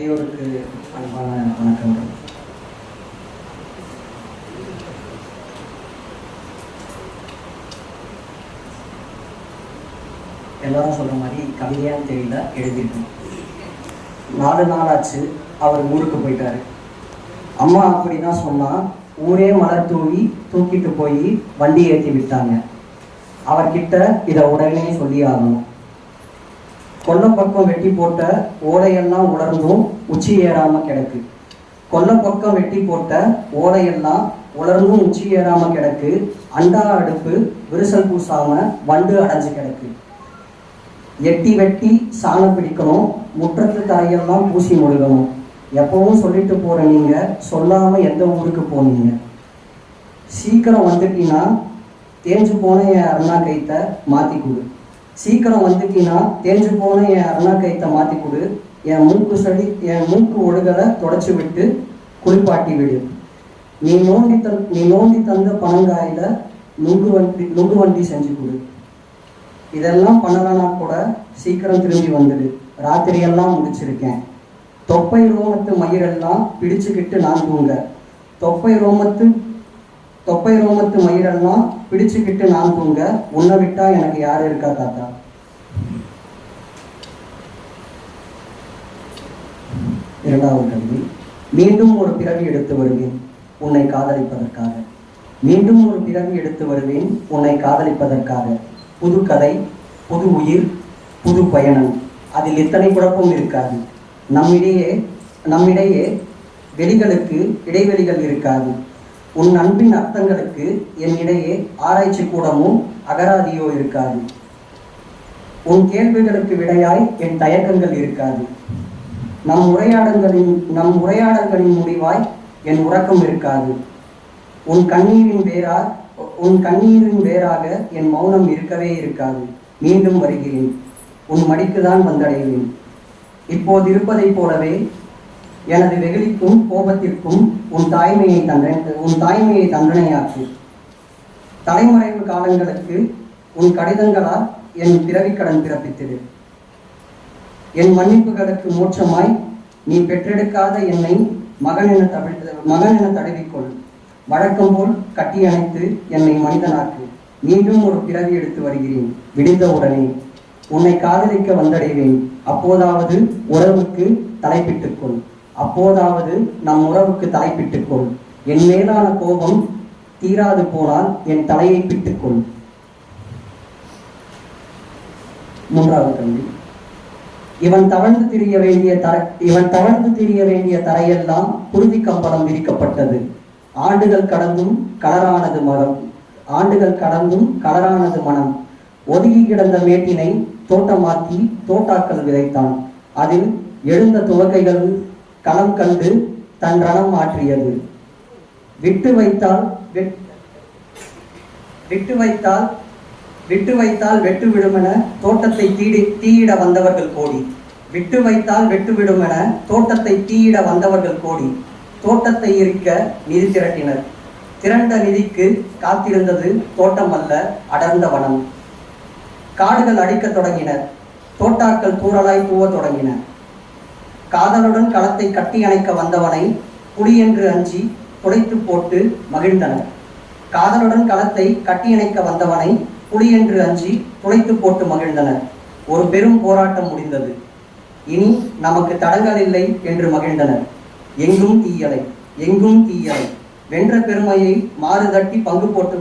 அவையோருக்கு அன்பான வணக்கங்கள். எல்லாரும் சொல்ற மாதிரி கவிதையான்னு தெரியல எழுதியிருக்கேன் நாலு நாளாச்சு அவர் ஊருக்கு போயிட்டாரு. அம்மா அப்படின்னா சொன்னா ஊரே மலர் தூவி தூக்கிட்டு போய் வண்டி ஏற்றி விட்டாங்க. அவர்கிட்ட இதை உடனே சொல்லி ஆகணும். கொல்லப்பக்கம் வெட்டி போட்ட ஓலையெல்லாம் உலர்ந்தும் உச்சி ஏறாம கிடக்கு. கொல்லப்பக்கம் வெட்டி போட்ட ஓலையெல்லாம் உலர்ந்தும் உச்சி ஏறாம கிடக்கு. அண்டா அடுப்பு விரிசல் பூசாம வண்டு அடைஞ்சு கிடக்கு. எட்டி வெட்டி சாணம் பிடிக்கணும் முற்றத்து தரையெல்லாம் பூசி முழுகணும். எப்பவும் சொல்லிட்டு போற நீங்க சொல்லாம எந்த ஊருக்கு போனீங்க? சீக்கிரம் வந்துட்டீங்கன்னா தேஞ்சு போன என் அருணா கைத்தை மாத்தி கொடு. சீக்கிரம் வந்துட்டீங்கன்னா தேஞ்சு போன என் அருணா கைத்தை மாத்தி கொடு என் மூக்கு சளி என் மூக்கு ஒழுகலை தொடச்சி விட்டு குளிப்பாட்டி விடு. நீ நோண்டி தந் நீ நோண்டி தந்த பனங்காயில நுங்கு வண்டி நுங்கு வண்டி செஞ்சு கொடு. இதெல்லாம் பண்ணலன்னா கூட சீக்கிரம் திரும்பி வந்துடு. ராத்திரியெல்லாம் முடிச்சிருக்கேன். தொப்பை ரோமத்து மயிரெல்லாம் பிடிச்சுக்கிட்டு நான் தூங்க. தொப்பை ரோமத்து தொப்பை ரோமத்து மயிரெல்லாம் பிடிச்சுக்கிட்டு நான் தூங்க உன்னை விட்டா எனக்கு யார் இருக்கா தாத்தா? இரண்டாவது கல்வி. மீண்டும் ஒரு பிறவி எடுத்து வருவேன் உன்னை காதலிப்பதற்காக. மீண்டும் ஒரு பிறவி எடுத்து வருவேன் உன்னை காதலிப்பதற்காக. புது கதை புது உயிர் புது பயணம். அதில் இத்தனை குழப்பம் இருக்காது. நம்மிடையே நம்மிடையே வெளிகளுக்கு இடைவெளிகள் இருக்காது. உன் அன்பின் அர்த்தங்களுக்கு என்னிடையே ஆராய்ச்சி கூடமும் அகராதியோ இருக்காது. உன் கேள்விகளுக்கு விடையாய் என் தயக்கங்கள் இருக்காது. நம் உரையாடல்களின் நம் உரையாடல்களின் முடிவாய் என் உறக்கம் இருக்காது. உன் கண்ணீரின் வேறா உன் கண்ணீரின் வேறாக என் மௌனம் இருக்கவே இருக்காது. மீண்டும் வருகிறேன். உன் மடிக்குதான் வந்தடைவேன். இப்போது இருப்பதைப் போலவே எனது வெகுளிக்கும் கோபத்திற்கும் உன் தாய்மையை தண்டனை உன் தாய்மையை தண்டனையாக்கு தலைமறைவு காலங்களுக்கு உன் கடிதங்களால் என் பிறவிக்கடன் பிறப்பித்தது. என் மன்னிப்புகளுக்கு மோட்சமாய் நீ பெற்றெடுக்காத என்னை மகன் என தவி மகன் என தழுவிக்கொள். வழக்கம் போல் கட்டி அணைத்து என்னை மனிதனாக்கு. மீண்டும் ஒரு பிறவி எடுத்து வருகிறேன் விடிந்தவுடனே உன்னை காதலிக்க வந்தடைவேன். அப்போதாவது உறவுக்கு தலைப்பிட்டுக்கொள். அப்போதாவது நம் உறவுக்கு தலைப்பிட்டுக்கொள். என் மேலான கோபம் தீராது போனால் என் தலையை பிட்டுக்கொள். மூன்றாவது கல்வி. இவன் தவழ்ந்து திரிய வேண்டிய தர இவன் தவழ்ந்து திரிய வேண்டிய தரையெல்லாம் குருதி கம்பளம் விரிக்கப்பட்டது. ஆண்டுகள் கடந்தும் கலரானது மரம் ஆண்டுகள் கடந்தும் கலரானது மனம். ஒதுங்கி கிடந்த மேட்டினை தோட்டமாக்கி தோட்டாக்கள் விதைத்தான். அதில் எழுந்த துவக்கைகள் களம் கண்டு தன் ரணம் மாற்றியது. விட்டு வைத்தால் வெட்- விட்டு வைத்தால் விட்டு வைத்தால் வெட்டு விடுமென தோட்டத்தை தீடி தீயிட வந்தவர்கள் கோடி. விட்டு வைத்தால் வெட்டு விடுமென தோட்டத்தை தீயிட வந்தவர்கள் கோடி. தோட்டத்தை இருக்க நிதி திரட்டினர். திரண்ட நிதிக்கு காத்திருந்தது தோட்டம் அல்ல அடர்ந்த வனம். காடுகள் அடிக்கத் தொடங்கின. தோட்டாக்கள் கூறலாய் தூவத் தொடங்கின. காதலுடன் களத்தை கட்டி அணைக்க வந்தவனை புலி என்று அஞ்சி புடைத்து போட்டு மகிழ்ந்தனர். காதலுடன் களத்தை கட்டியணைக்க வந்தவனை புலி என்று அஞ்சி துளைத்து போட்டு மகிழ்ந்தனர். ஒரு பெரும் போராட்டம் முடிந்தது. இனி நமக்கு தடங்கள் இல்லை என்று மகிழ்ந்தனர். எங்கும் தீயலை எங்கும் தீயலை. வென்ற பெருமையை மாறுதட்டி பங்கு போட்டு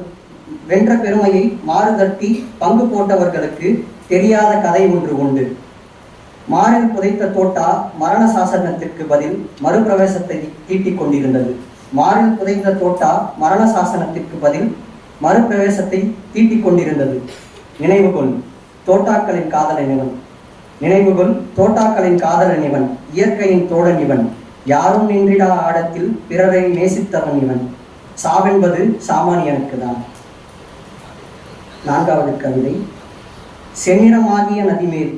வென்ற பெருமையை மாறுதட்டி பங்கு போட்டவர்களுக்கு தெரியாத கதை ஒன்று உண்டு. மானில் புதைத்த தோட்டா மரண சாசனத்திற்கு பதில் மறுபிரவேசத்தை தீட்டிக் கொண்டிருந்தது மாறில் புதைந்த தோட்டா மரண சாசனத்திற்கு பதில் மறுபிரவேசத்தை தீட்டிக் கொண்டிருந்தது நினைவுகொள் தோட்டாக்களின் காதலன் இவன். நினைவுகொள் தோட்டாக்களின் காதலன் இவன் இயற்கையின் தோழன் இவன். யாரும் நின்றிடா ஆடத்தில் பிறரை நேசித்தவன் இவன். சாவென்பது சாமானியனுக்கு தான் நான்காவது கவிதை செந்நிறமாகிய நதிமேல்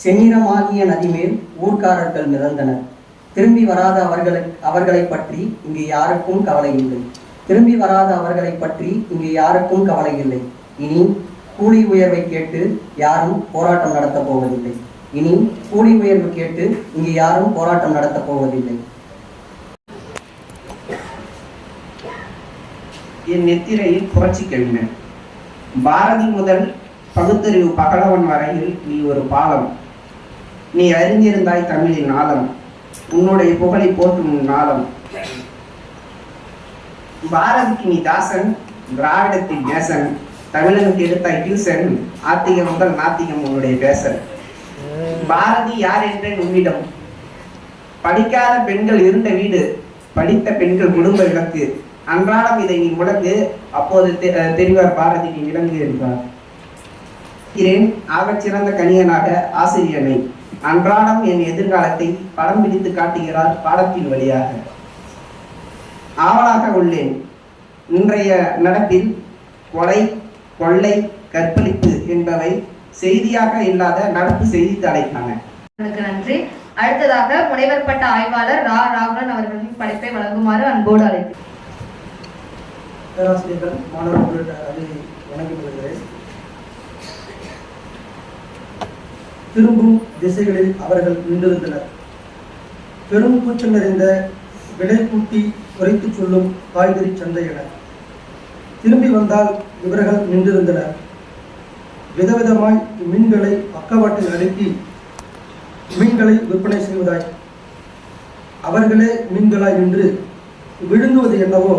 செந்நிறமாகிய நதிமேல் ஊர்க்காரர்கள் மிதந்தனர். திரும்பி வராத அவர்களை அவர்களை பற்றி இங்கு யாருக்கும் கவலை இல்லை திரும்பி வராத அவர்களை பற்றி இங்கு யாருக்கும் கவலை இல்லை இனி கூலி உயர்வை கேட்டு யாரும் போராட்டம் நடத்தப் போவதில்லை. இனி கூலி உயர்வு கேட்டு இங்கு யாரும் போராட்டம் நடத்தப் போவதில்லை. என் நெத்திரையில் புரட்சி கவிஞன் பாரதி முதல் பகுத்தறிவு பகலவன் வரையில் நீ ஒரு பாலம் நீ அறிந்திருந்தாய் தமிழின் நாளம் உன்னுடைய புகழை போற்றும் நாளம் பாரதிக்கு நீ தாசன் திராவிடத்தின் நேசன் தமிழனுக்கு எடுத்தாய் டியூசன் ஆத்திகம் முதல் நாத்திகம் உன்னுடைய பேசன் பாரதி யார் என்றேன் உன்னிடம்? படிக்காத பெண்கள் இருந்த வீடு படித்த பெண்கள் குடும்ப விளக்கு அன்றாடம் இதை நீ முடங்கு அப்போது தெ- தெரிவார் பாரதி நீ விளங்கு என்றார். ஆகச் சிறந்த கணியனாக ஆசிரியனை. அன்றாடம் என் எதிர்காலத்தை படம் பிடித்து காட்டுகிறார் பாடத்தின் வழியாக. ஆவலாக உள்ளேன். இன்றைய நடப்பில் கொலை கொள்ளை கற்பழிப்பு என்பவை செய்தியாக இல்லாத நடப்பு செய்தித்தாளைக்கான. உங்களுக்கு நன்றி. அடுத்ததாக முனைவர் பட்ட ஆய்வாளர் ரா. ராகுலன் அவர்களின் படைப்பை வழங்குமாறு அன்போடு அழைக்கிறேன். பேராசிரியர்கள் மாணவர்கள் அதை வணங்கி கொள்கிறேன் திரும்பும் திசைகளில் அவர்கள் நின்றிருந்தனர். பெரும் கூச்சல் நிறைந்த விலை கூட்டி குறைத்து சொல்லும் காய்கறி சந்தை என. திரும்பி வந்தால் இவர்கள் நின்றிருந்தனர். விதவிதமாய் மீன்களை பக்கவாட்டில் அடுக்கி மீன்களை விற்பனை செய்வதாய். அவர்களே மீன்களாய் நின்று விழுங்குவது என்னவோ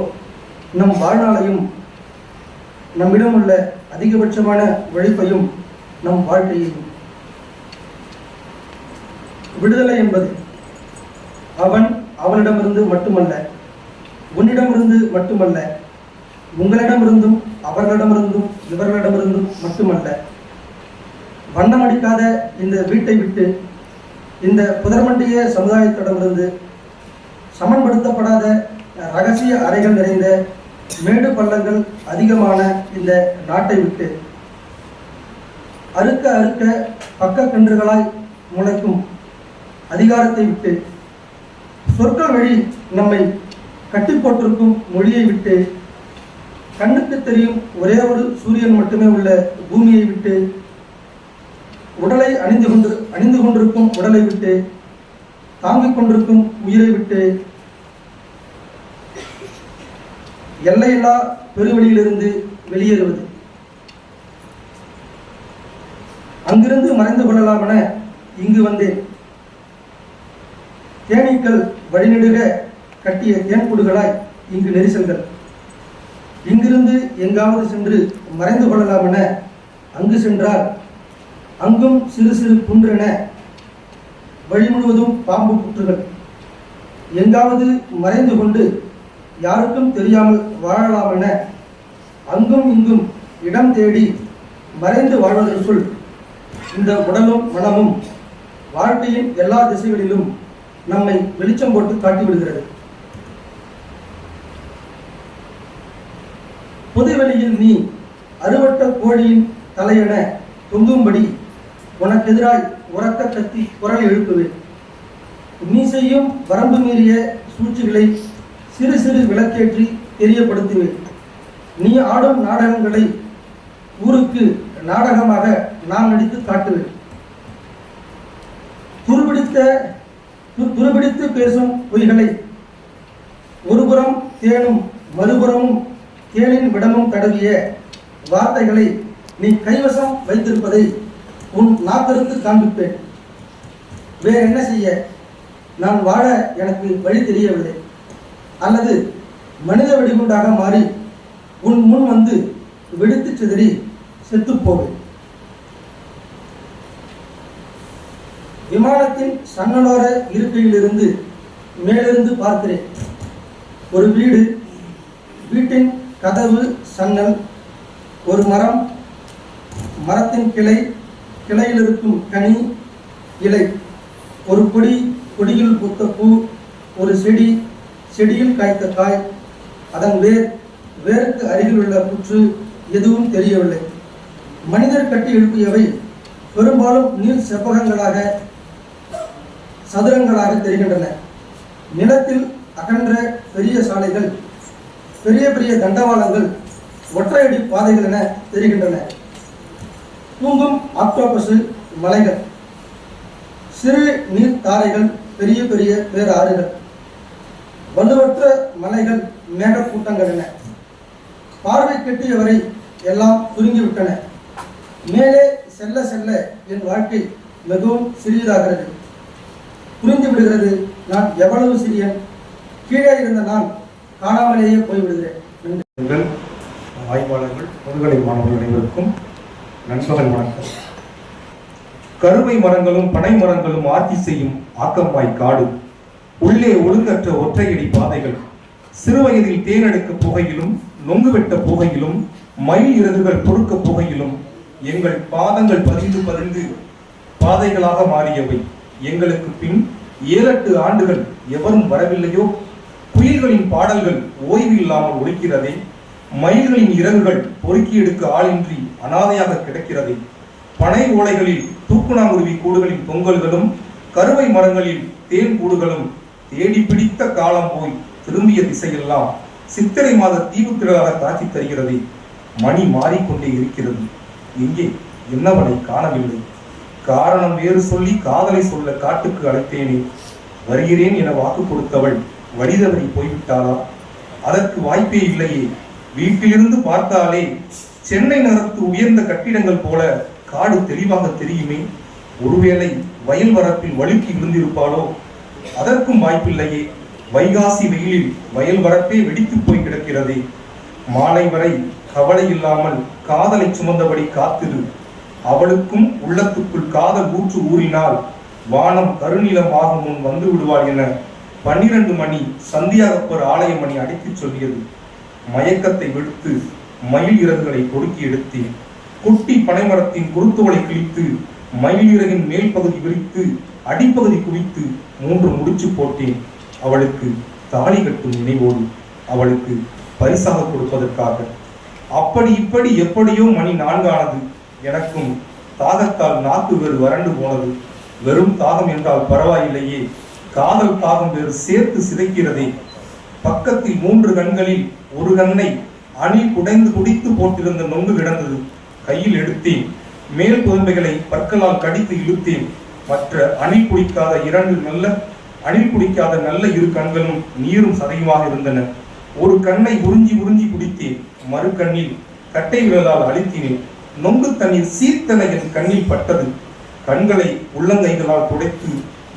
நம் வாழ்நாளையும் நம்மிடம் உள்ள அதிகபட்சமான உழைப்பையும் நம் வாழ்க்கையையும் விடுதலை என்பது அவன் அவனிடமிருந்து மட்டுமல்ல உன்னிடமிருந்து மட்டுமல்ல உங்களிடமிருந்தும் அவர்களிடமிருந்தும் இவர்களிடமிருந்தும் மட்டுமல்ல. வண்ணமடிக்காத இந்த வீட்டை விட்டு இந்த புதர்மண்டிய சமுதாயத்திடமிருந்து சமன்படுத்தப்படாத ரகசிய அறைகள் நிறைந்த மேடு பள்ளங்கள் அதிகமான இந்த நாட்டை விட்டு அறுக்க அறுக்க பக்க கன்றுகளாய் முளைக்கும் அதிகாரத்தை விட்டு சொற்கள் வழி நம்மை கட்டி போட்டிருக்கும் மொழியை விட்டு கண்ணுக்கு தெரியும் ஒரே ஒரு சூரியன் மட்டுமே உள்ள பூமியை விட்டு உடலை அணிந்து கொண்டு அணிந்து கொண்டிருக்கும் உடலை விட்டு தாங்கிக் கொண்டிருக்கும் உயிரை விட்டு எல்லையில்லா பெருவெளியிலிருந்து வெளியேறுவது. அங்கிருந்து மறைந்து கொள்ளலாம் என இங்கு வந்தேன். தேனீக்கள் வழிநெடுக கட்டிய தேன்கூடுகளாய் இங்கு நெரிசல்கள். இங்கிருந்து எங்காவது சென்று மறைந்து கொள்ளலாம் என அங்கு சென்றால் அங்கும் சிறு சிறு குன்றென வழி முழுவதும் பாம்பு புற்றுகள். எங்காவது மறைந்து கொண்டு யாருக்கும் தெரியாமல் வாழலாம் என அங்கும் இங்கும் இடம் தேடி மறைந்து வாழ்வதற்குள் இந்த உடலும் மனமும் வாழ்க்கையின் எல்லா திசைகளிலும் நம்மை வெளிச்சம் போட்டு காட்டிவிடுகிறது பொதுவெளியில் நீ அறுவட்ட கோழியின் தலையென தொங்கும்படி உனக்கு எதிராய் உறக்க கத்தி குரல் எழுப்புவேன். நீ செய்யும் வரம்பு மீறிய சூழ்ச்சிகளை சிறு சிறு விளக்கேற்றி தெரியப்படுத்துவேன். நீ ஆடும் நாடகங்களை ஊருக்கு நாடகமாக நான் நடித்து காட்டுவேன். துருபிடித்த துருபிடித்து பேசும் பொய்களை ஒருபுறம் தேனும் மறுபுறமும் தேனின் விடமும் தடவிய வார்த்தைகளை நீ கைவசம் வைத்திருப்பதை உன் நாக்கருக்கு காண்பிப்பேன். வேற என்ன செய்ய? நான் வாழ எனக்கு வழி தெரியவில்லை. அல்லது மனித வெடிகுண்டாக மாறி உன் முன் வந்து வெடித்து சிதறி செத்துப்போவேன் விமானத்தின் சன்னலோர இருக்கையிலிருந்து மேலிருந்து பார்க்கிறேன். ஒரு வீடு வீட்டின் கதவு சன்னல் ஒரு மரம் மரத்தின் கிளை கிளையில் இருக்கும் கனி இலை ஒரு கொடி கொடியில் பூத்த பூ ஒரு செடி செடியில் காய்த்த காய் அதன் வேர் வேருக்கு அருகில் உள்ள புற்று எதுவும் தெரியவில்லை. மனிதர் கட்டி எழுப்பியவை பெரும்பாலும் நீர் செவ்வகங்களாக சதுரங்களாக தெரிகின்றன. நிலத்தில் அகன்ற பெரிய சாலைகள் பெரிய பெரிய தண்டவாளங்கள் ஒற்றையடி பாதைகள் என தெரிகின்றன. தூங்கும் ஆக்டோபஸு மலைகள் சிறு நீர் தாரைகள் பெரிய பெரிய பேராறுகள் வலுவற்ற மலைகள் மேகக்கூட்டங்கள் என. பார்வை கெட்டியவரை எல்லாம் சுருங்கிவிட்டன. மேலே செல்ல செல்ல என் வாழ்க்கை மிகவும் சிறியதாகிறது. புரிந்து விடுகிறது. நான் எவ்வளவு சிறியன்? கீழே இருந்த நான் காணாமலேயே போய்விடுகிறேன் ஆய்வாளர்கள் முதுகலை மாணவர்கள் அனைவருக்கும் நண்பகல் வணக்கம். கருமை மரங்களும் பனை மரங்களும் ஆட்சி செய்யும் ஆக்கம்பாய் காடு. உள்ளே ஒழுங்கற்ற ஒற்றையடி பாதைகள். சிறுவயதில் தேனெடுக்க புகையிலும் நொங்கு வெட்ட புகையிலும் மயில் இறகுகள் பொறுக்க புகையிலும் எங்கள் பாதங்கள் பதிந்து பதிந்து பாதைகளாக மாறியவை. எங்களுக்கு பின் ஏழெட்டு ஆண்டுகள் எவரும் வரவில்லையோ? குயில்களின் பாடல்கள் ஓய்வு இல்லாமல் ஒழிக்கிறதே? மயில்களின் இறகுகள் பொறுக்கி எடுக்க ஆளின்றி அனாதையாக கிடக்கிறதே? பனை ஓலைகளில் தூக்குநாங்குருவி கூடுகளின் பொங்கல்களும் கருவை மரங்களில் தேன் கூடுகளும் தேடி பிடித்த காலம் போய் திரும்பிய திசையெல்லாம் சித்திரை மாத தீவுத்திரளாக காட்சி தருகிறதே? மணி மாறிக்கொண்டே இருக்கிறது. எங்கே? என்னவனை காணவில்லை. காரணம் வேறு சொல்லி காதலை சொல்ல காட்டுக்கு அழைத்தேனே. வருகிறேன் என வாக்கு கொடுத்தவள் வழிதவறி போய்விட்டாளா? அதற்கு வாய்ப்பே இல்லையே. வீட்டிலிருந்து பார்த்தாலே சென்னை நகரத்து உயர்ந்த கட்டிடங்கள் போல காடு தெளிவாக தெரியுமே. ஒருவேளை வயல் வரப்பில் வழுக்கி விழுந்திருப்பாளோ? அதற்கும் வாய்ப்பில்லையே. வைகாசி வெயிலில் வயல் வரப்பே வெடித்து போய் கிடக்கிறதே. மாலை வரை கவலை இல்லாமல் காதலை சுமந்தபடி காத்திரு. அவளுக்கும் உள்ளத்துக்குள் காத கூற்று ஊறினால் வானம் கருநிலமாகும் முன் வந்து விடுவாள் என பன்னிரண்டு மணி சந்தியாகப்பர் ஆலய மணி அடைத்துச் சொல்லியது. மயக்கத்தை விடுத்து மயில் இறகுகளை கொடுக்கி எடுத்தேன். குட்டி பனைமரத்தின் குருத்துவளை கிழித்து மயில் இறகின் மேல் பகுதி விரித்து அடிப்பகுதி குவித்து மூன்று முடிச்சு போட்டேன். அவளுக்கு தாலி கட்டும் நினைவோடு அவளுக்கு பரிசாக கொடுப்பதற்காக. அப்படி இப்படி எப்படியோ மணி நான்கானது. எனக்கும் தாகத்தால் நாக்கு வேறு வறண்டு போனது. வெறும் தாகம் என்றால் பரவாயில்லையே. காதல் தாகம் வேறு சேர்த்து சிதைக்கிறதே. பக்கத்தில் மூன்று கண்களில் ஒரு கண்ணை அணில் குடைந்து குடித்து போட்டிருந்த நொங்கு கிடந்தது. கையில் எடுத்தேன். மேல் குழந்தைகளை பற்களால் கடித்து இழுத்தேன். மற்ற அணில் குடிக்காத இரண்டு நல்ல அணில் குடிக்காத நல்ல இரு கண்களும் நீரும் சதையுமாக இருந்தன. ஒரு கண்ணை உறிஞ்சி உறிஞ்சி குடித்தேன். மறு கண்ணில் கட்டை விரலால் அழுத்தினேன். நொங்கு தண்ணீர் சீர்த்தன என் கண்ணில் பட்டது. கண்களை உள்ளங்கைகளால் துடைத்து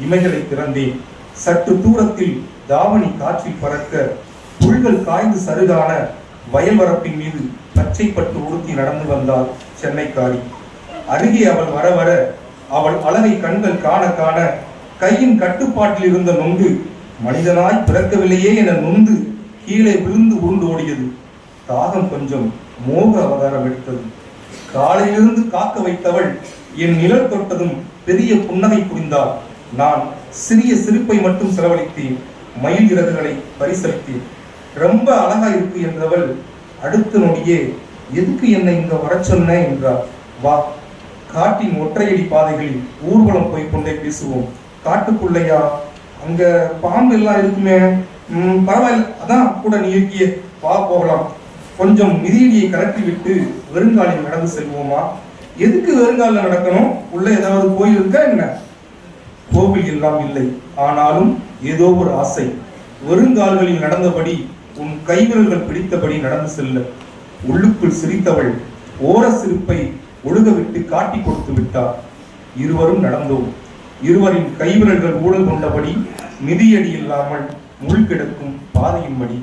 இமைகளை திறந்தேன். சற்று தூரத்தில் தாவணி காற்றில் பறக்க புல்கள் காய்ந்து சருகான வயல்வரப்பின் மீது மீது பச்சைப்பட்டு உடுத்தி நடந்து வந்தாள் சென்னைக்காரி. அருகே அவள் வர வர அவள் அழகை கண்கள் காண காண கையின் கட்டுப்பாட்டில் இருந்த நொங்கு மனிதனாய் பிறக்கவில்லையே என நொந்து கீழே விழுந்து உருண்டு ஓடியது. தாகம் கொஞ்சம் மோக அவதாரம் எடுத்தது. காலையிலிருந்து காக்க வைத்தவள் என் நிழல் தொட்டதும் பெரிய புன்னகை புரிந்தாள். நான் சிறிய சிரிப்பை மட்டும் செலவழித்தேன். மயில் இறகுகளை பரிசளித்தேன். ரொம்ப அழகா இருக்கு என்றவள் அடுத்த நொடியே எதுக்கு என்னை இங்க வர சொன்ன? என்றார் வா காட்டின் ஒற்றையடி பாதைகளில் ஊர்வலம் போய் கொண்டே பேசுவோம். காட்டுக்குள்ளையா? அங்க பாம்பு எல்லாம் இருக்குமே. பரவாயில்ல அதான் கூட நீ இருக்கிய வா போகலாம். கொஞ்சம் மிதியடியை கலட்டி விட்டு வெறுங்காலில் நடந்து செல்வோமா? எதுக்கு வெறுங்காலில் நடக்கணும்? உள்ள ஏதாவது கோயில் இருக்கா என்ன? கோவில் எல்லாம் இல்லை. ஆனாலும் ஏதோ ஒரு ஆசை. வெறுங்கால்களில் நடந்தபடி உன் கைவிரல்கள் பிடித்தபடி நடந்து செல்ல. உள்ளுக்குள் சிரித்தவள் ஓர சிரிப்பை ஒழுக விட்டு காட்டி கொடுத்து விட்டார். இருவரும் நடந்தோம். இருவரின் கைவிரல்கள் ஊழல் கொண்டபடி மிதியடி இல்லாமல் முள் கிடக்கும் பாதையின்படி.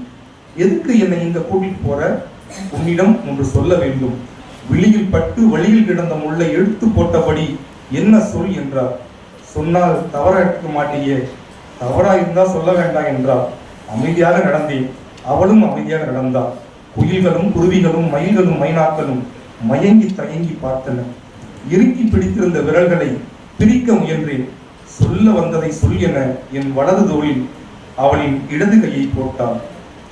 எதுக்கு என்னை இங்க கூட்டிட்டு போற? உன்னிடம் ஒன்று சொல்ல வேண்டும். விழியில் பட்டு வழியில் கிடந்த முள்ளை எடுத்து போட்டபடி என்ன சொல் என்றார். சொன்னால் தவறா எடுக்க மாட்டேயே. தவறா இருந்தா சொல்ல வேண்டாம் என்றார். அமைதியாக நடந்தேன். அவளும் அமைதியாக நடந்தாள். குயில்களும் குருவிகளும் மயில்களும் மைனாக்களும் மயங்கி தயங்கி பார்த்தன. இறுக்கி பிடித்திருந்த விரல்களை பிரிக்க முயன்றேன். சொல்ல வந்ததை சொல் என என் வலது தோளில் அவளின் இடது கையை போட்டாள்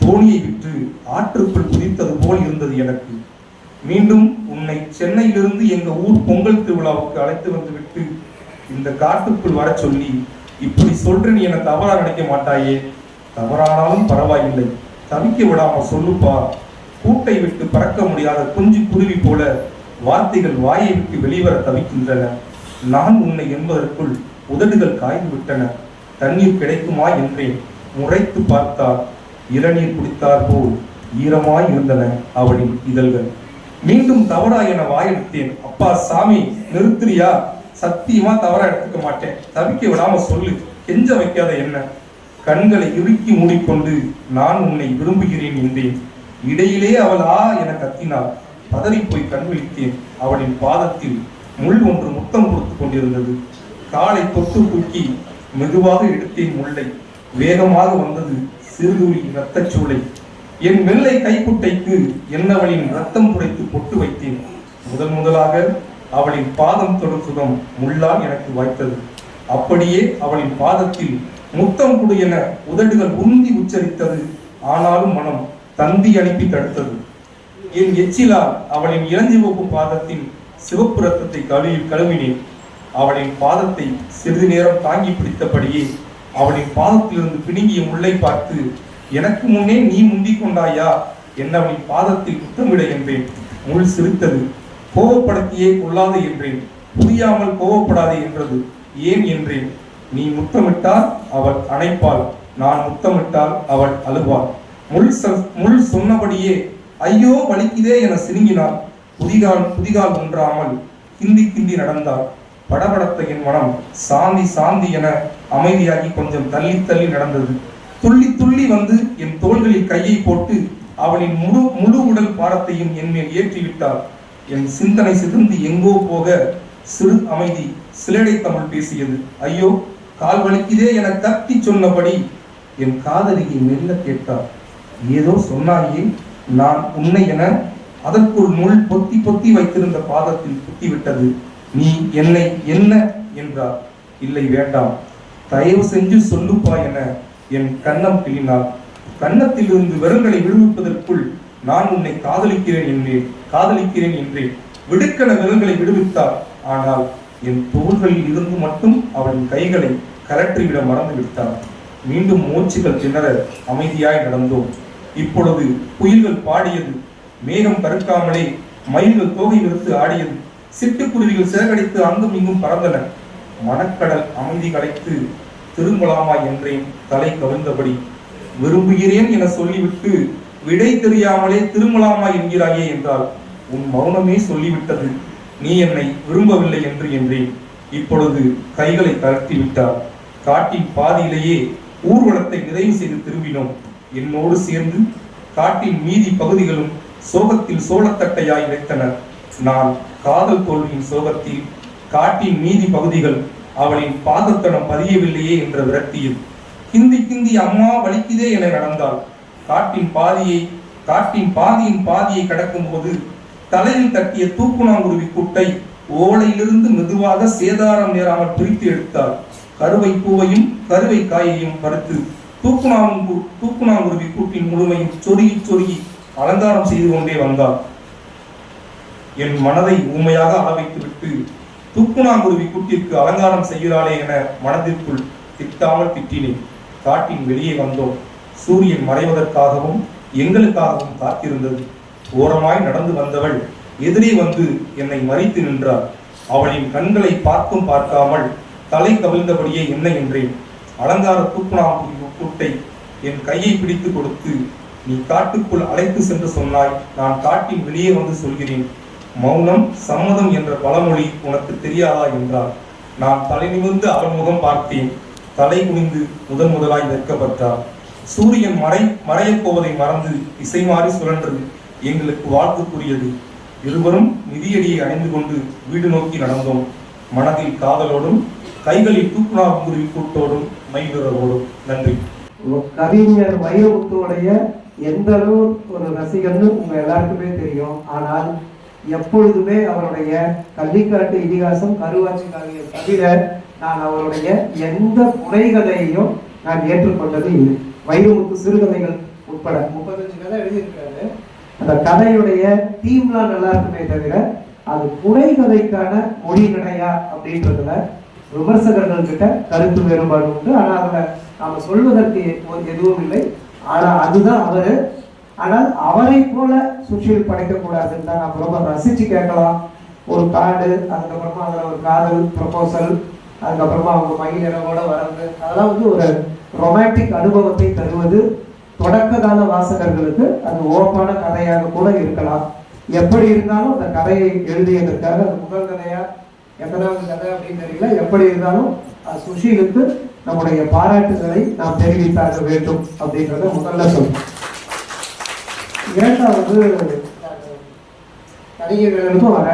தோணியை விட்டு ஆற்றுக்குள் குதித்தது போல் இருந்தது எனக்கு. மீண்டும் உன்னை சென்னையிலிருந்து எங்க ஊர் பொங்கல் திருவிழாவுக்கு அழைத்து வந்து விட்டு இந்த காட்டுக்குள் வரச் சொல்லி இப்படி சொல்றேன்னு என தவறா நினைக்க மாட்டாயே. தவறானாலும் பரவாயில்லை. தவிக்க விடாம சொல்லுப்பா. கூட்டை விட்டு பறக்க முடியாத குஞ்சு குருவி போல வார்த்தைகள் வாயை விட்டு வெளிவர தவிக்கின்றன. நான் உன்னை என்பதற்குள் உதடுகள் காய்ந்து விட்டன. தண்ணீர் கிடைக்குமா என்றேன். முறைத்து பார்த்தால் இளநீர் குடித்தார் போல் ஈரமாய் இருந்தன அவளின் இதழ்கள். மீண்டும் தவறா என வாயெடுத்தேன். அப்பா சாமி நிறுத்துறியா? சத்தியமா தவறா எடுத்துக்க மாட்டேன். தவிக்க விடாம சொல்லு. கெஞ்ச வைக்காத என்ன? கண்களை இறுக்கி மூடிக்கொண்டு நான் உன்னை விரும்புகிறேன் என்றேன். இடையிலே அவள் ஆ என கத்தினாள். பதறி போய் கண் விழித்தேன். அவளின் பாதத்தில் முள் ஒன்று முத்தம் கொடுத்து கொண்டிருந்தது. காலை தொட்டு தூக்கி மெதுவாக எடுத்தேன் முல்லை. வேகமாக வந்தது. சிறுதுளி இரத்தச் சூளை என் வெள்ளை கைக்குட்டைக்கு என்னவளின் ரத்தம் புடைத்து பொட்டு வைத்தேன். முதன் முதலாக அவளின் பாதம் தொடும் சுகம் முள்ளால் எனக்கு வாய்த்தது. அப்படியே அவளின் பாதத்தில் முத்தம் குடு என உதடுகள் உந்தி உச்சரித்தது. ஆனாலும் மனம் தந்தி அனுப்பி தடுத்தது. என் எச்சிலால் அவளின் இளஞ்சிவப்பு பாதத்தின் சிவப்பு ரத்தத்தை கழுவி கழுவினேன். அவளின் பாதத்தை சிறிது நேரம் தாங்கி பிடித்தபடியே அவளின் பாதத்திலிருந்து பிடுங்கிய முல்லை பார்த்து எனக்கு முன்னே நீ முந்திக் கொண்டாயா என்ன அவளின் பாதத்தில் முத்தமிட என்றேன் முள் சிரித்தது. கோபப்படுத்தியே கொள்ளாது என்றேன். புரியாமல் கோபப்படாதே என்றது. ஏன் என்றேன். நீ முத்தமிட்டால் அவள் அணைப்பாள். நான் முத்தமிட்டால் அவள் அழுவாள். முள் ச- முள் சொன்னபடியே ஐயோ வலிக்குதே என சினுங்கினாள். புதிகால் புதிகால் ஒன்றாமல் கிந்தி கிந்தி நடந்தாள். படபடத்த என் மனம் சாந்தி சாந்தி என அமைதியாகி கொஞ்சம் தள்ளி தள்ளி நடந்தது. துள்ளி துள்ளி வந்து என் தோள்களில் கையை போட்டு அவளின் முழு முழு உடல் பாரத்தையும் என் மேல் ஏற்றிவிட்டாள் என் சிந்தனை சிதந்து எங்கோ போக சிறு அமைதி சிலடை தமிழ் பேசியது. ஐயோ கால் வலிக்குதே என கத்தி சொன்னபடி என் காதலியை மெல்ல கேட்டார். ஏதோ சொன்னாயே நான் உன்னை என அதற்குள் முள் பொத்தி பொத்தி வைத்திருந்த பாதத்தில் குத்திவிட்டது. நீ என்னை என்ன என்றார். இல்லை வேண்டாம். தயவு செஞ்சு சொல்லுப்பா என என் கன்னம் கிள்ளினாள் கன்னத்திலிருந்து விரல்களை விடுவிப்பதற்குள் நான் உன்னை காதலிக்கிறேன் என்றேன் காதலிக்கிறேன் என்றேன் விடுக்கண விரல்களை விடுவித்தாள் ஆனால் என் தோள்களில் இருந்து மட்டும் அவளின் கைகளை கலற்றிவிட மறந்து விட்டார் மீண்டும் மூச்சுகள் திணற அமைதியாய் நடந்தோம். இப்பொழுது குயில்கள் பாடியது மேகம் கருக்காமலே மயில்கள் தோகை விடுத்து ஆடியது சிட்டுக்குருவிகள் சேகரித்து அங்கும் இங்கும் பறந்தன. மனக்கடல் அமைதி கலைத்து திரும்பலாமா என்றேன் தலை கவிழ்ந்தபடி. விரும்புகிறேன் என சொல்லிவிட்டு விடை தெரியாமலே திரும்பலாமா என்கிறாயே என்றால் உன் மௌனமே சொல்லிவிட்டது. நீ என்னை விரும்பவில்லை என்று என்றேன். இப்பொழுது கைகளை தளர்த்தி விட்டார். காட்டின் பாதியிலேயே ஊர்வலத்தை நிறைவு செய்து திரும்பினோம். என்னோடு சேர்ந்து காட்டின் மீதி பகுதிகளும் சோகத்தில் சோளத்தட்டையாய் வைத்தனர் நான் காதல் தோல்வியின் சோகத்தில் காட்டின் மீதி பகுதிகள் அவளின் பாதத்தனம் பதியவில்லையே என்ற விரக்தியில். கிந்தி கிந்தி அம்மா வலிக்குதே என நடந்தாள். காட்டின் பாதியை காட்டின் பாதியின் பாதியை கடக்கும்போது தலையில் தட்டிய தூக்குணாங்குருவி குட்டை ஓலையிலிருந்து மெதுவாக சேதாரம் நேராமல் பிரித்து எடுத்தாள். கருவை பூவையும் கருவை காயையும் பறித்து தூக்குணாங்கு தூக்குணாங்குருவி கூட்டின் முழுமையும் சொருகி சொருகி அலங்காரம் செய்து கொண்டே வந்தாள். என் மனதை ஊமையாக அளவைத்துவிட்டு துப்புனாங்குருவி கூட்டிற்கு அலங்காரம் செய்கிறாளே என மனதிற்குள் திட்டாமல் திட்டினேன். காட்டின் வெளியே வந்தோம். சூரியன் மறைவதற்காகவும் எங்களுக்காகவும் காத்திருந்தது. ஓரமாய் நடந்து வந்தவள் எதிரே வந்து என்னை மறித்து நின்றாள். அவளின் கண்களை பார்க்கும் பார்க்காமல் தலை கவிழ்ந்தபடியே என்ன என்றேன். அலங்கார துப்புனாங்குருவி கூட்டை என் கையை பிடித்து கொடுத்து நீ காட்டுக்குள் அழைத்து சென்று சொன்னாய். நான் காட்டின் வெளியே வந்து சொல்கிறேன். மௌனம் சம்மதம் என்ற பழமொழி உனக்கு தெரியாதா என்றார். நான் தலை நிமிர்ந்து அவன் முகம் பார்த்தேன். தலை குனிந்து முதன் முதலாய் நிற்கப்பட்டார். சூரியன் மறை மறையப் போவதை மறந்து இசை மாறி சுழன்றது எங்களுக்கு வாழ்த்துக்குரியது. இருவரும் நிதியடியை அணிந்து கொண்டு வீடு நோக்கி நடந்தோம். மனதில் காதலோடும் கைகளில் தூக்குநாங்குருவி கூட்டோடும் மைவிரவோடும் நன்றி. கவிஞர் வைரமுத்துவோடைய எந்த அளவு ஒரு ரசிகர்னு உங்க எல்லாருக்குமே தெரியும். ஆனால் எப்பொழுதுமே அவருடைய கள்ளிக்கரட்டு இதிகாசம் கருவாச்சி காவியம் தவிர நான் அவருடைய எந்த குறைகதையையும் நான் ஏற்றுக்கொண்டது இல்லை. வைரமுத்து சிறுகதைகள் உட்பட முப்பத்தஞ்சு கதை எழுதியிருக்காரு அந்த கதையுடைய தீம்லாம் நல்லா இருக்குமே தவிர அது குறைகதைக்கான மொழி கிடையா அப்படின்றதுல விமர்சகர்கள் கிட்ட கருத்து வேறுபாடு உண்டு. ஆனா அதுல நாம சொல்வதற்கு எதுவும் இல்லை. ஆனா அதுதான் அவரு ஆனால் அவரை போல சுற்றில் படைக்கக்கூடாதுன்னு தான் நம்ம ரொம்ப ரசிச்சு கேட்கலாம். ஒரு காடு அதுக்கப்புறமா அதில் ஒரு காதல் ப்ரொபோசல் அதுக்கப்புறமா அவங்க மகிழனோட வர்றது அதெல்லாம் வந்து ஒரு ரொமான்டிக் அனுபவத்தை தருவது. தொடக்க கால வாசகர்களுக்கு அது ஓப்பான கதையாக கூட இருக்கலாம். எப்படி இருந்தாலும் அந்த கதையை எழுதியதற்காக அது முதல் கதையா எத்தனாவது கதை அப்படின்னு தெரியல. எப்படி இருந்தாலும் அது சுஷீலுக்கு நம்முடைய பாராட்டுகளை நாம் தெரிவித்தாக வேண்டும் அப்படின்றத முதல்ல இரண்டாவது கணிகை வேலனுக்கும் வர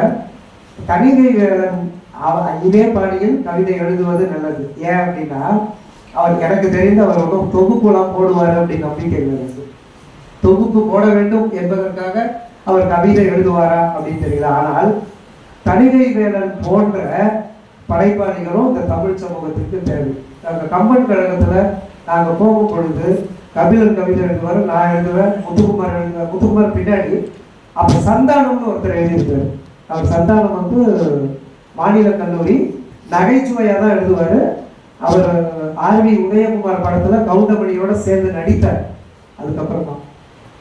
கணிகை வேலன் அவ- இதே பாணியில் கவிதை எழுதுவது நல்லது. ஏன் அப்படின்னா அவர் எனக்கு தெரிந்து அவர் ரொம்ப தொகுப்புலாம் போடுவார் அப்படின்னு நம்பிக்கை இல்லை தொகுப்பு போட வேண்டும் என்பதற்காக அவர் கவிதை எழுதுவாரா அப்படின்னு தெரியல. ஆனால் தனிகை வேலன் போன்ற படைப்பாளிகளும் இந்த தமிழ் சமூகத்திற்கு தேவை. அந்த கம்பன் கழகத்தில் நாங்கள் போகும் பொழுது கபிலர் கவிதை எழுதுவார் நான் எழுதுவேன் முத்துக்குமார் எழுதுவேன் முத்துக்குமார் பின்னாடி. அப்போ சந்தானம்னு ஒருத்தர் எழுதியிருக்காரு அவர் சந்தானம் வந்து மாநில கல்லூரி நகைச்சுவையாக தான் எழுதுவாரு. அவர் ஆர்வி உதயகுமார் படத்தில் கவுண்டமணியோட சேர்ந்து நடித்தார் அதுக்கப்புறமா.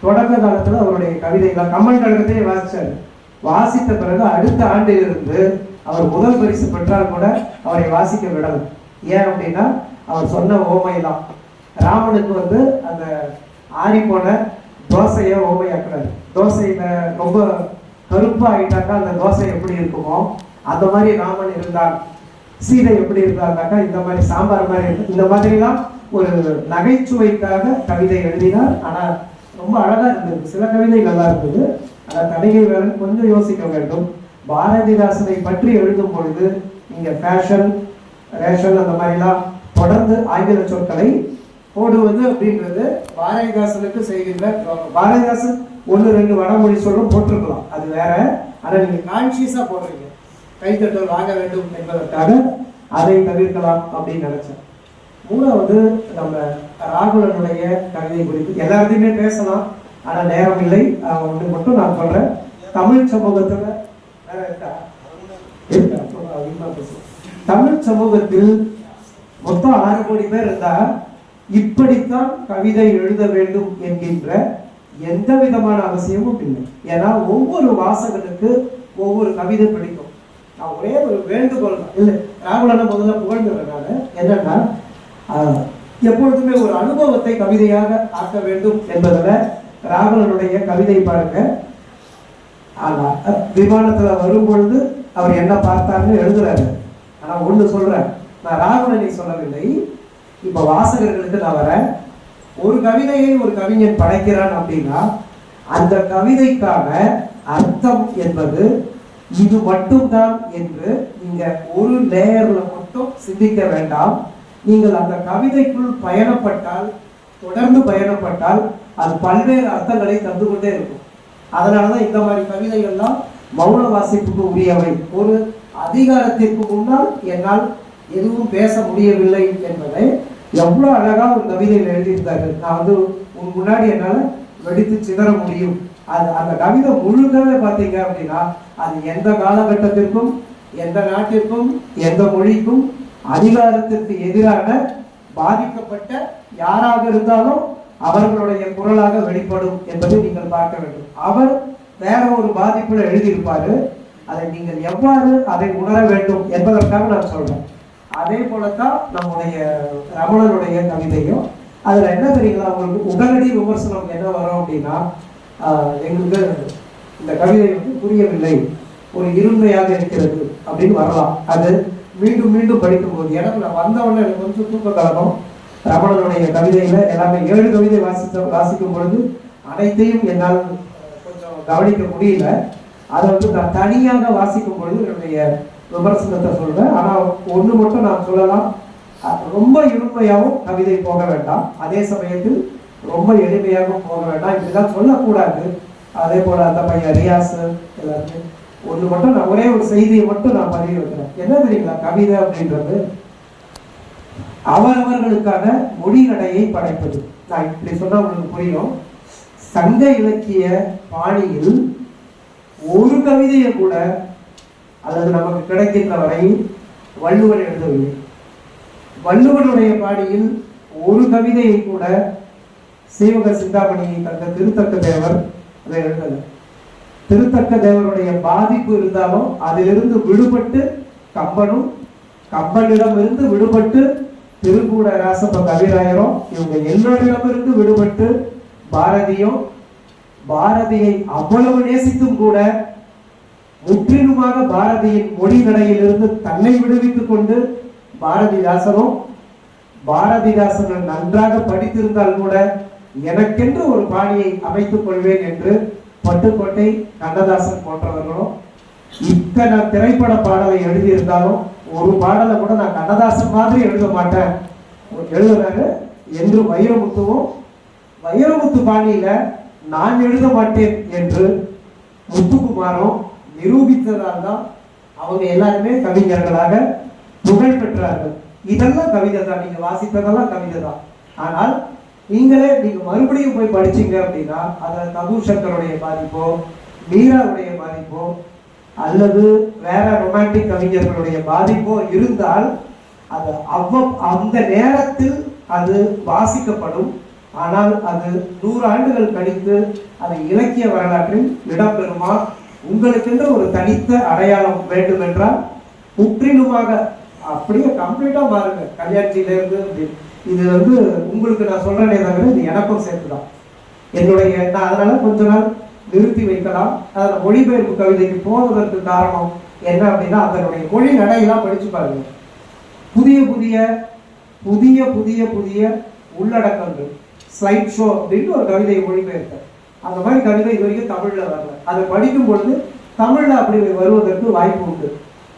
தொடக்க காலத்தில் அவருடைய கவிதைகள் கம்மன் கழகத்தையே வாசித்தார் வாசித்த பிறகு அடுத்த ஆண்டிலிருந்து அவர் முதல் பரிசு பெற்றால் கூட அவரை வாசிக்க விடலாம் ஏன் அப்படின்னா அவர் சொன்ன ஓமை ராவனுக்கு ராமனுக்கு வந்து அந்த ஆறி போன தோசையை ஓமையாக்குறாரு. தோசையில ரொம்ப கருப்பா ஆயிட்டாக்கா அந்த தோசை எப்படி இருக்குமோ அந்த மாதிரி ராமன் இருந்தான். சீதை எப்படி இருந்தாருனாக்கா இந்த மாதிரி சாம்பார் மாதிரி இருக்கு. இந்த மாதிரிலாம் ஒரு நகைச்சுவைக்காக கவிதை எழுதினார். ஆனா ரொம்ப அழகா இருந்தது. சில கவிதை நல்லா இருந்தது. ஆனா கணிகை வேலன் கொஞ்சம் யோசிக்க வேண்டும். பாரதிதாசனை பற்றி எழுதும் பொழுது நீங்க ஃபேஷன் ரேஷன் அந்த மாதிரிலாம் தொடர்ந்து ஆங்கில சொற்களை போடுவது அப்படின்றது பாரதிதாசனுக்கு செய்கின்ற துரோகம். பாரதிதாசன் ஒன்று ரெண்டு வடமொழி சொல்லும் போட்டிருக்கலாம். அது வேற. ஆனால் நீங்கள் கான்சியஸாக போடுறீங்க. கைத்தட்டல் வாங்க வேண்டும் என்பதற்காக அதை தவிர்க்கலாம் அப்படின்னு நினைச்சேன். மூணாவது நம்ம ராகுலனுடைய கவிதை குறித்து எல்லாத்தையுமே பேசலாம். ஆனால் நேரம் இல்லை. ஒன்று மட்டும் நான் சொல்றேன். தமிழ் சமூகத்தில் வேற இருக்கா? இருக்கா? தமிழ் சமூகத்தில் மொத்தம் ஆறு கோடி பேர் இருந்தால் இப்படித்தான் கவிதை எழுத வேண்டும் என்கின்ற எந்த விதமான அவசியமும் இல்லை. ஏன்னா ஒவ்வொரு வாசகனுக்கு ஒவ்வொரு கவிதை பிடிக்கும். நான் ஒரே ஒரு வேண்டுகோள் தான். இல்லை ராகுலனை முதல்ல புகழ்ந்துடுறேன் நான். என்னன்னா எப்பொழுதுமே ஒரு அனுபவத்தை கவிதையாக ஆக்க வேண்டும் என்பதில் ராகுலனுடைய கவிதை பாருங்க. ஆனால் விமானத்தில் வரும் பொழுது அவர் என்ன பார்த்தாருன்னு எழுதுறாரு. ஆனால் ஒன்று சொல்றேன். நான் ராகுலனை சொல்லவில்லை. இப்ப வாசகர்களுக்கு நான் வரேன். ஒரு கவிதையை ஒரு கவிஞன் படைக்கிறான் அப்படின்னா அந்த கவிதைக்கான அர்த்தம் என்பது இது மட்டும்தான் என்று நீங்க ஒரு லேயர்ல மட்டும் சிந்திக்க வேண்டாம். நீங்கள் அந்த கவிதைக்குள் பயணப்பட்டால் தொடர்ந்து பயணப்பட்டால் அது பல்வேறு அர்த்தங்களை தந்து கொண்டே இருக்கும். அதனாலதான் இந்த மாதிரி கவிதைகள்லாம் மௌன வாசிப்புக்கு உரியவை. ஒரு அதிகாரத்திற்கு முன்னால் என்னால் எதுவும் பேச முடியவில்லை என்பதை எவ்வளோ அழகாக ஒரு கவிதையில் எழுதியிருந்தார்கள். நான் வந்து உன் முன்னாடி என்னால் வெடித்து சிதற முடியும். அது அந்த கவிதை முழுக்கவே பார்த்தீங்க அப்படின்னா அது எந்த காலகட்டத்திற்கும் எந்த நாட்டிற்கும் எந்த மொழிக்கும் அதிகாரத்திற்கு எதிரான பாதிக்கப்பட்ட யாராக இருந்தாலும் அவர்களுடைய குரலாக வெளிப்படும் என்பதை நீங்கள் பார்க்க வேண்டும். அவர் வேற ஒரு பாதிப்புல எழுதியிருப்பாரு. அதை நீங்கள் எவ்வாறு அதை உணர வேண்டும் என்பதற்காக நான் சொல்றேன். அதே போலத்தான் நம்முடைய ரமணனுடைய கவிதையும். அதுல என்ன தெரியுங்களா உங்களுக்கு உடனடி விமர்சனம் என்ன வரும் அப்படின்னா எங்களுக்கு இந்த கவிதை வந்து புரியவில்லை ஒரு இருமையாக இருக்கிறது அப்படின்னு வரலாம். அது மீண்டும் மீண்டும் படிக்கும்போது எனக்கு நான் வந்தவொடனே எனக்கு கொஞ்சம் தூக்க கலகம் ரமணனுடைய கவிதையில எல்லாமே ஏழு கவிதை வாசித்த வாசிக்கும் பொழுது அனைத்தையும் என்னால் கொஞ்சம் கவனிக்க முடியல. அதை வந்து நான் தனியாக வாசிக்கும் பொழுது என்னுடைய விமர்சனத்தை சொல்றேன். ஆனால் ஒன்று மட்டும் நான் சொல்லலாம். ரொம்ப இருமையாகவும் கவிதை போக வேண்டாம். அதே சமயத்தில் ரொம்ப எளிமையாகவும் போக வேண்டாம். இப்படிதான் சொல்லக்கூடாது. அதே போல அந்த பையன் ரியாஸ் எல்லாருமே. ஒன்று மட்டும் நான் ஒரே ஒரு செய்தியை மட்டும் நான் பதிவு வைக்கிறேன். என்ன தெரியுங்களா? கவிதை அப்படின்றது அவரவர்களுக்கான மொழிநடையை படைப்பது. நான் இப்படி சொன்னால் உங்களுக்கு புரியும். சங்க இலக்கிய பாணியில் ஒரு கவிதையை கூட அல்லது நமக்கு கிடைக்கின்ற வரை வள்ளுவர் எழுதவில்லை. வள்ளுவனுடைய பாடியில் ஒரு கவிதையை கூட சீவக சிந்தாமணியை தந்த திருத்தக்க தேவர் அதை எழுதல. திருத்தக்க தேவருடைய பாதிப்பு இருந்தாலும் அதிலிருந்து விடுபட்டு கம்பனும் கம்பனிடமிருந்து விடுபட்டு திருக்கூட ராசப்ப கவிராயரும் இவங்க எல்லோரிடமிருந்து விடுபட்டு பாரதியும் பாரதியை அவ்வளவு நேசித்தும் கூட முற்றிலுமாக பாரதியின் மொழி நடையிலிருந்து தன்னை விடுவித்துக் கொண்டு பாரதிதாசனும் பாரதிதாசன் நன்றாக படித்திருந்தால் கூட எனக்கென்று ஒரு பாணியை அமைத்துக் கொள்வேன் என்று பட்டுக்கோட்டை கண்ணதாசன் போன்றவர்களும் இத்தனை திரைப்பட பாடலை எழுதியிருந்தாலும் ஒரு பாடலை கூட நான் கண்ணதாசன் மாதிரி எழுத மாட்டேன். எழுதுறாரு என்று வைரமுத்துவும் வைரமுத்து பாணியில நான் எழுத மாட்டேன் என்று முத்துக்குமாரும் நிரூபித்ததால் தான் அவங்க எல்லாருமே கவிஞர்களாக புகழ் பெற்றார்கள். இதெல்லாம் கவிதை தான் நீங்க வாசித்ததெல்லாம் கவிதை தான் ஆனால் நீங்களே நீங்க மறுபடியும் போய் படிச்சீங்க அப்படின்னா அதை கபூர் சங்கருடைய பாதிப்போ மீராவுடைய பாதிப்போ அல்லது வேற ரொமான்டிக் கவிஞர்களுடைய பாதிப்போ இருந்தால் அது அவ்வ அந்த நேரத்தில் அது வாசிக்கப்படும். ஆனால் அது நூறு ஆண்டுகள் கழித்து அது இலக்கிய வரலாற்றில் இடம்பெறுமா? உங்களுக்கென்று ஒரு தனித்த அடையாளம் வேண்டும் என்றால் முற்றிலுமாக அப்படியே கம்ப்ளீட்டா பாருங்க. கல்யாட்சியில இருந்து இது வந்து உங்களுக்கு நான் சொல்றேனே தவிர இது எனக்கும் சேர்த்துதான். என்னுடைய நான் அதனால கொஞ்ச நாள் நிறுத்தி வைக்கலாம். அதில் மொழிபெயர்ப்பு கவிதைக்கு போவதற்கு காரணம் என்ன அப்படின்னா அதனுடைய மொழி நடையெல்லாம் படிச்சு பாருங்க. புதிய புதிய புதிய புதிய புதிய உள்ளடக்கங்கள். ஸ்லைட் ஷோ அப்படின்னு ஒரு கவிதையை மொழிபெயர்த்தேன். அந்த மாதிரி கவிதை இது வரைக்கும் தமிழில் வரல. அதை படிக்கும் பொழுது தமிழில் அப்படி வருவதற்கு வாய்ப்பு உண்டு.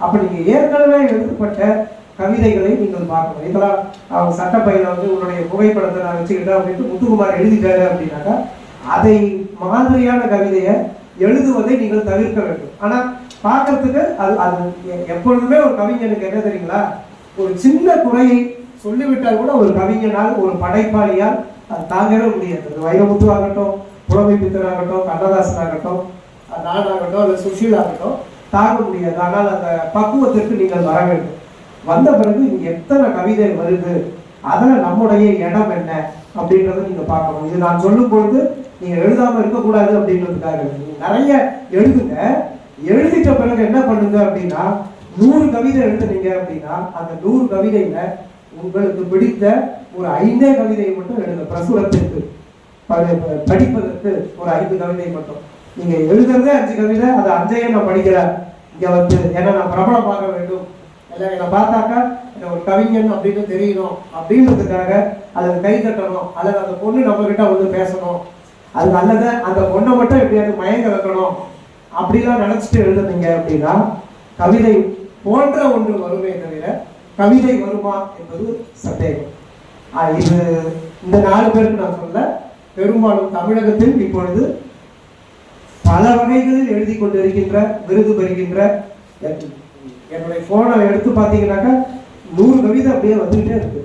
அப்போ நீங்கள் ஏற்கனவே எழுதப்பட்ட கவிதைகளை நீங்கள் பார்க்கணும் இதெல்லாம் அவங்க சட்டப்பையில் வந்து உன்னுடைய புகைப்படத்தை நான் வச்சுக்கிட்டேன் அப்படின்ட்டு முத்துக்குமார் எழுதிட்டாரு அப்படின்னாக்கா அதை மாதிரியான கவிதையை எழுதுவதை நீங்கள் தவிர்க்க வேண்டும். ஆனால் பார்க்கறதுக்கு அது அது எப்பொழுதுமே ஒரு கவிஞனுக்கு என்ன தெரியுங்களா? ஒரு சின்ன குறையை சொல்லிவிட்டால் கூட ஒரு கவிஞனால் ஒரு படைப்பாளியால் அது தாங்கவே முடியாது. வைரமுத்துவாகட்டும் வைரமுத்து ஆகட்டும் புலமை பித்தனாகட்டும் கண்ணதாசனாகட்டும் கண்ணதாசன் ஆகட்டும் நானாகட்டும் அல்லது சுஷீல் ஆகட்டும் தாங்க முடியாது. ஆனால் அந்த பக்குவத்திற்கு நீங்கள் வர வேண்டும். வந்த பிறகு இங்கே எத்தனை கவிதை வருது? அதில் நம்முடைய இடம் என்ன? அப்படின்றத நீங்கள் பார்க்கணும். இது நான் சொல்லும் பொழுது நீங்கள் எழுதாமல் இருக்கக்கூடாது அப்படின்றதுக்காக. நிறைய எழுதுங்க. எழுதிட்ட பிறகு என்ன பண்ணுங்க அப்படின்னா நூறு கவிதை எழுதுனீங்க அப்படின்னா அந்த நூறு கவிதையில உங்களுக்கு பிடித்த ஒரு ஐந்தே கவிதையை மட்டும் எழுதுங்க. பிரசுரத்திற்கு. படிப்பதற்கு ஒரு ஐந்து கவிதை மட்டும். நீங்க எழுதுறதே அஞ்சு கவிதை அது அஞ்சையே நான் படிக்கிறேன். இங்க வந்து ஏன்னா நான் பிரபலமாக வேண்டும். இல்லை என்னை பார்த்தாக்கா என்ன ஒரு கவிஞன் அப்படின்னு தெரியணும். அப்படின்றதுக்காக அதை கை தட்டணும். அல்லது அந்த பொண்ணு நம்ம கிட்ட வந்து பேசணும். அது அல்லது அந்த பொண்ணை மட்டும் எப்படியாவது மயங்க வைக்கணும். அப்படிலாம் நினைச்சிட்டு எழுதுனீங்க அப்படின்னா கவிதை போன்ற ஒன்று வருமே தவிர கவிதை வருமா என்பது சந்தேகம். இது இந்த நாலு பேருக்கு நான் சொல்ல பெரும்பாலும் தமிழகத்தில் இப்பொழுது பல வகைகளில் எழுதி கொண்டிருக்கின்ற விருது பெறுகின்ற என்னுடைய போனை எடுத்து பார்த்தீங்கன்னாக்கா நூறு கவிதை அப்படியே வந்துகிட்டே இருக்கு.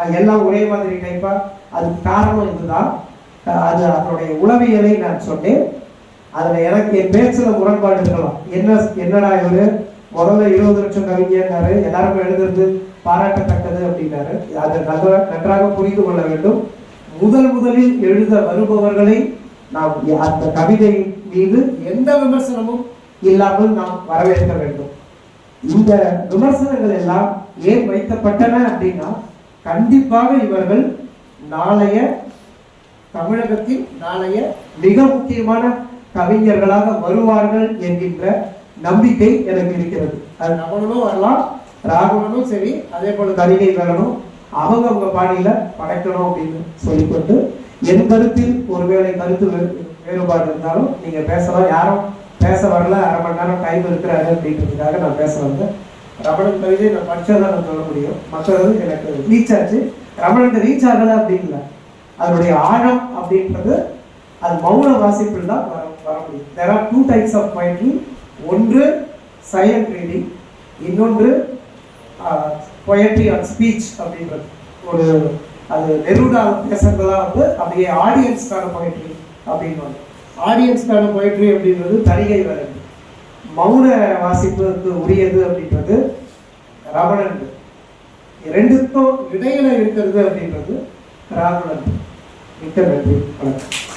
அது எல்லாம் ஒரே மாதிரி டைப்பா அதுக்கு காரணம் இதுதான். அது அதனுடைய உளவியலை நான் சொன்னேன். அதில் எனக்கு என் பேச்சில் முரண்பாடு இருக்கலாம். என்ன என்னடா இவரு? முதல்ல இருபது லட்சம் கவிஞர்னாரு எல்லாருக்கும் எழுதுறது பாராட்டத்தக்கது அப்படின்னாரு. அதை நல்ல நன்றாக புரிந்து கொள்ள வேண்டும். முதல் முதலில் எழுத வருபவர்களை நாம் அந்த கவிதை மீது எந்த விமர்சனமும் இல்லாமல் நாம் வரவேற்க வேண்டும். இந்த விமர்சனங்கள் எல்லாம் ஏன் வைக்கப்பட்டன அப்படின்னா கண்டிப்பாக இவர்கள் நாளைய தமிழகத்தின் நாளைய மிக முக்கியமான கவிஞர்களாக வருவார்கள் என்கின்ற நம்பிக்கை எனக்கு இருக்கிறது. அது நம்மளும் வரலாம். ராகுலனும் சரி அதே போல கவிதை வரணும் அவங்க அவங்க பாணியில படைக்கணும் அப்படின்னு சொல்லிக்கொண்டு என் கருத்தில் ஒருவேளை கருத்து வேறுபாடு இருந்தாலும் நீங்க பேசலாம். யாரும் பேச வரல அரை மணி நேரம் டைம் இருக்கிறாரு அப்படின்றதுக்காக நான் பேச வந்தேன். ரமணன் கவிதை நான் படிச்சதான் நான் சொல்ல முடியும். மற்றது எனக்கு ரீச் ஆச்சு. ரமணன் ரீச் ஆகல அப்படின்னு அதனுடைய ஆழம் அப்படின்றது அது மௌன வாசிப்பில் தான் வர வர முடியும். There are two types of poetry. ஒன்று சைலண்ட் ரீடிங் இன்னொன்று பொயட்ரி ஆன் ஸ்பீச் அப்படின்றது. ஒரு அது நெருடா பேசுறதெல்லாம் வந்து அப்படியே ஆடியன்ஸ்க்கான பொயட்ரி அப்படின்னு ஆடியன்ஸ்க்கான பொயட்ரி அப்படின்றது தனிகை வரது மௌன வாசிப்புக்கு உரியது அப்படின்றது ரமணன் ரெண்டுக்கும் இடையில இருக்கிறது அப்படின்றது ராவணன். மிக்க நன்றி. வணக்கம்.